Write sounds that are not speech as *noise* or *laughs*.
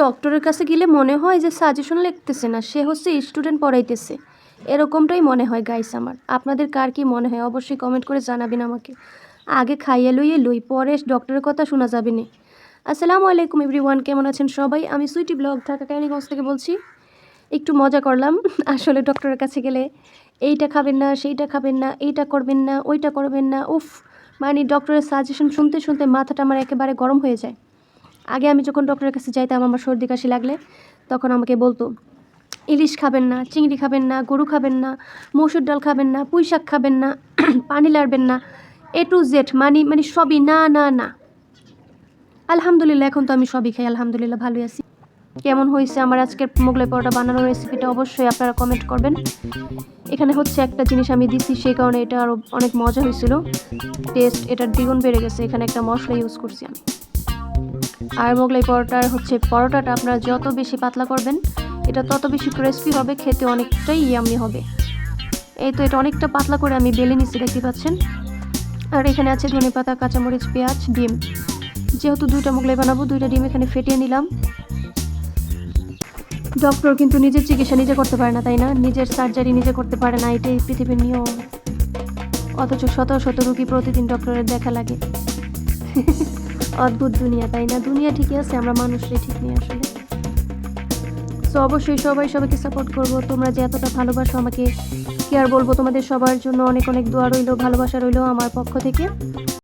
ডক্টরের কাছে গেলে মনে হয় যে সাজেশন লিখতেছে না, সে হচ্ছে স্টুডেন্ট পড়াইতেছে। এরকমটাই মনে হয় গাইস আমার। আপনাদের কার কি মনে হয়? অবশ্যই কমেন্ট করে জানাবেন আমাকে। আগে খাইয়ে লইয়ে লই, পরে ডক্টরের কথা শোনা যাবে না। আসসালামু আলাইকুম এভরিওয়ান কেমন আছেন সবাই? আমি সুইটি ব্লগ ঢাকা ক্যানিগঞ্জ থেকে বলছি, একটু মজা করলাম। *laughs* আসলে ডক্টরের কাছে গেলে এইটা খাবেন না, সেইটা খাবেন না, এইটা করবেন না, ওইটা করবেন না। উফ মানে ডক্টরের সাজেশন শুনতে শুনতে মাথাটা আমার একেবারে গরম হয়ে যায়। আগে আমি যখন ডক্টরের কাছে যাইতাম, আমার সর্দি কাশি লাগলে, তখন আমাকে বলতো, ইলিশ খাবেন না, চিংড়ি খাবেন না, গরু খাবেন না, মসুর ডাল খাবেন না, পুঁই শাক খাবেন না, *clears throat* পানি লাড়বেন না এ টু জেড মানে মানে সবই না না না। আলহামদুলিল্লাহ, এখন তো আমি সবই খাই, আলহামদুলিল্লাহ ভালোই আছি। কেমন হয়েছে আমার আজকের মোগলাই পরোটা বানানোর রেসিপিটা অবশ্যই আপনারা কমেন্ট করবেন। এখানে হচ্ছে একটা জিনিস আমি দিছি সেই কারণে এটা আরও অনেক মজা হয়েছিল। টেস্ট এটার দ্বিগুণ বেড়ে গেছে, এখানে একটা মশলা ইউজ করছি আমি। আর মোগলাই পরোটার হচ্ছে পরোটাটা আপনারা যত বেশি পাতলা করবেন, এটা তত বেশি ক্রিস্পি হবে, খেতে অনেকটাই ইয়ামি হবে। এই তো এটা অনেকটা পাতলা করে আমি বেলে নিচ্ছি, দেখতে পাচ্ছেন? আর এখানে আছে ধনে পাতা, কাঁচামরিচ, পেঁয়াজ, ডিম। যেহেতু দুইটা মোগলাই বানাবো, দুইটা ডিম এখানে ফেটিয়ে নিলাম। ডক্টর কিন্তু নিজের চিকিৎসা নিজে করতে পারে না, তাই না? নিজের সার্জারি নিজে করতে পারে না, এটাই পৃথিবীর নিয়ম। অথচ শত শত রুগী প্রতিদিন ডক্টরের দেখা লাগে। *laughs* অদ্ভুত দুনিয়া, তাই না? দুনিয়া ঠিকই আছে, আমরা মানুষরাই ঠিক নেই আসলে। তো অবশ্যই সবাই সবাইকে সাপোর্ট করব। তোমরা যে এতটা ভালোবাসো আমাকে কেয়ার বলব? তোমাদের সবার জন্য অনেক অনেক দোয়া রইল, ভালোবাসা রইল আমার পক্ষ থেকে।